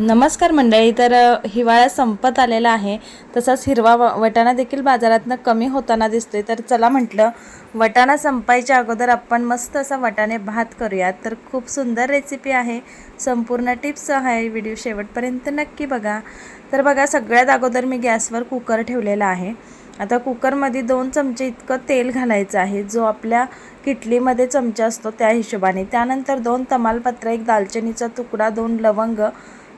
नमस्कार मंडळी तर हिवाळा संपत आलेला आहे. तसाच हिरवा व- वटाणा देखील बाजारातनं कमी होताना दिसतोय. तर चला म्हटलं वटाणा संपायच्या अगोदर आपण मस्त असा वटाणे भात करूयात. तर खूप सुंदर रेसिपी आहे. संपूर्ण टिप्स आहे. व्हिडिओ शेवटपर्यंत नक्की बघा. तर बघा सगळ्यात अगोदर मी गॅसवर कुकर ठेवलेला आहे. आता कुकरमध्ये दोन चमचे इतकं तेल घालायचं आहे. जो आपल्या किटलीमध्ये चमचा असतो त्या हिशोबाने. त्यानंतर दोन तमालपत्र एक दालचिनीचा तुकडा दोन लवंग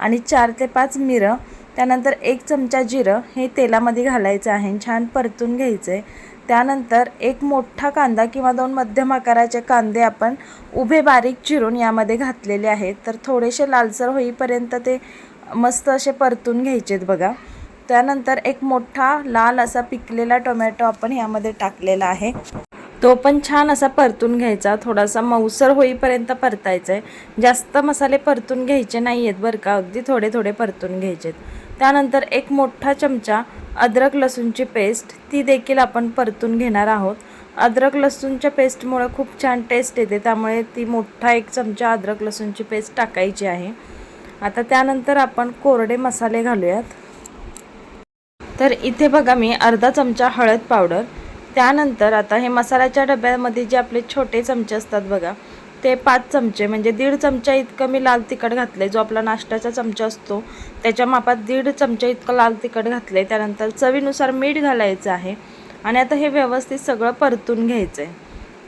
आणि चार ते पाच मिरं त्यानंतर एक चमचा जिरं हे तेलामध्ये घालायचं आहे छान परतून घ्यायचं आहे त्यानंतर एक मोठा कांदा किंवा दोन मध्यम आकाराचे कांदे आपण उभे बारीक चिरून यामध्ये घातलेले आहेत. तर थोडेसे लालसर होईपर्यंत ते मस्त असे परतून घ्यायचेत बघा. त्यानंतर एक मोठा लाल असा पिकलेला टोमॅटो आपण यामध्ये टाकलेला आहे. तो पण छान असा परतून घ्यायचा. थोडासा मऊसर होईपर्यंत परतायचा आहे जास्त मसाले परतून घ्यायचे नाही आहेत बरं का. अगदी थोडे थोडे परतून घ्यायचे आहेत त्यानंतर एक मोठा चमचा अद्रक लसूणची पेस्ट ती देखील आपण परतून घेणार आहोत. अद्रक लसूणच्या पेस्टमुळे खूप छान टेस्ट येते. त्यामुळे ती मोठा एक चमचा अद्रक लसूणची पेस्ट टाकायची आहे. आता त्यानंतर आपण कोरडे मसाले घालूयात. तर इथे बघा मी अर्धा चमचा हळद पावडर त्यानंतर आता हे मसाल्याच्या डब्यामध्ये जे आपले छोटे चमचे असतात बघा ते पाच चमचे म्हणजे दीड चमचा इतकं मी लाल तिखट घातले जो आपला नाश्त्याचा चमचा असतो त्याच्या मापात दीड चमचा इतकं लाल तिखट घातलं आहे त्यानंतर चवीनुसार मीठ घालायचं आहे आणि आता हे व्यवस्थित सगळं परतून घ्यायचं आहे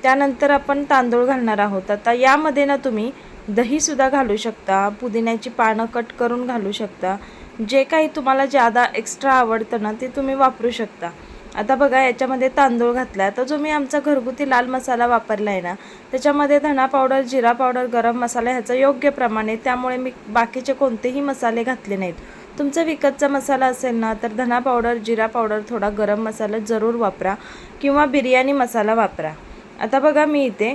त्यानंतर आपण तांदूळ घालणार आहोत. आता यामध्ये ना तुम्ही दहीसुद्धा घालू शकता पुदिन्याची पानं कट करून घालू शकता जे काही तुम्हाला ज्यादा एक्स्ट्रा आवडतं ना ते तुम्ही वापरू शकता. आता बघा याच्यामध्ये तांदूळ घातला आहे तर जो मी आमचा घरगुती लाल मसाला वापरला आहे ना त्याच्यामध्ये धणा पावडर जिरा पावडर गरम मसाला ह्याचं योग्य प्रमाणे त्यामुळे मी बाकीचे कोणतेही मसाले घातले नाहीत. तुमचा विकतचा मसाला असेल ना तर धना पावडर जिरा पावडर थोडा गरम मसाला जरूर वापरा किंवा बिर्याणी मसाला वापरा. आता बघा मी इथे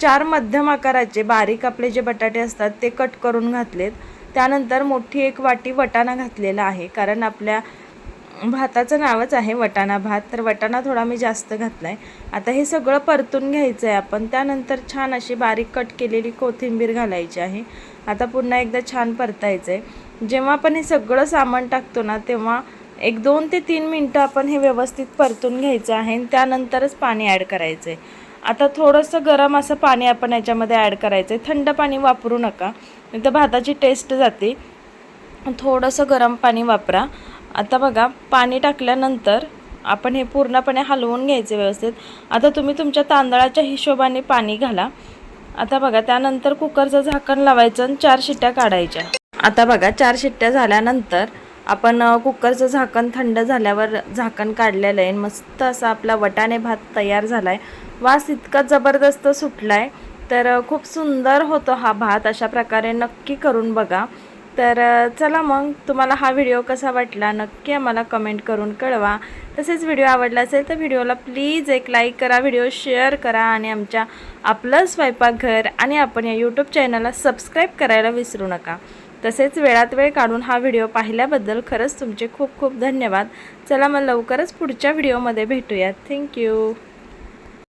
चार मध्यम आकाराचे बारीक आपले जे बटाटे असतात ते कट करून घातलेत. त्यानंतर मोठी एक वाटी वटाणा घातलेला आहे कारण आपल्या भाताचं नावच आहे वटाणा भात. तर वटाणा थोडा मी जास्त घातला आहे आता हे सगळं परतून घ्यायचं आहे आपण. त्यानंतर छान अशी बारीक कट केलेली कोथिंबीर घालायची आहे. आता पुन्हा एकदा छान परतायचं आहे जेव्हा आपण हे सगळं सामान टाकतो ना तेव्हा एक दोन ते तीन मिनटं आपण हे व्यवस्थित परतून घ्यायचं आहे आणि त्यानंतरच पाणी ॲड करायचं आहे आता थोडंसं गरम असं पाणी आपण याच्यामध्ये ॲड करायचं आहे थंड पाणी वापरू नका. नाही तर भाताची टेस्ट जाते. थोडंसं गरम पाणी वापरा. आता बघा पाणी टाकल्यानंतर आपण हे पूर्णपणे हलवून घ्यायचे व्यवस्थित. आता तुम्ही तुमच्या तांदळाच्या हिशोबाने पाणी घाला. आता बघा त्यानंतर कुकरचं झाकण लावायचं आणि चार शिट्ट्या काढायच्या. आता बघा चार शिट्ट्या झाल्यानंतर आपण कुकरचं झाकण थंड झाल्यावर झाकण काढलेलं आहे. मस्त असा आपला वटाणे भात तयार झाला आहे वास इतका जबरदस्त सुटला आहे तर खूप सुंदर होतो हा भात. अशा प्रकारे नक्की करून बघा. तर चला मग तुम्हाला हा व्हिडिओ कसा वाटला नक्की आम्हाला कमेंट करून कळवा. तसेच व्हिडिओ आवडला असेल तर व्हिडिओला प्लीज एक लाईक करा व्हिडिओ शेअर करा आणि आमच्या आपलं स्वयंपाकघर आणि आपण या यूट्यूब चॅनलला सबस्क्राईब करायला विसरू नका. तसेच वेळात वेळ काढून हा व्हिडिओ पाहिल्याबद्दल खरंच तुमचे खूप खूप धन्यवाद. चला मग लवकरच पुढच्या व्हिडिओमध्ये भेटूयात. थँक्यू.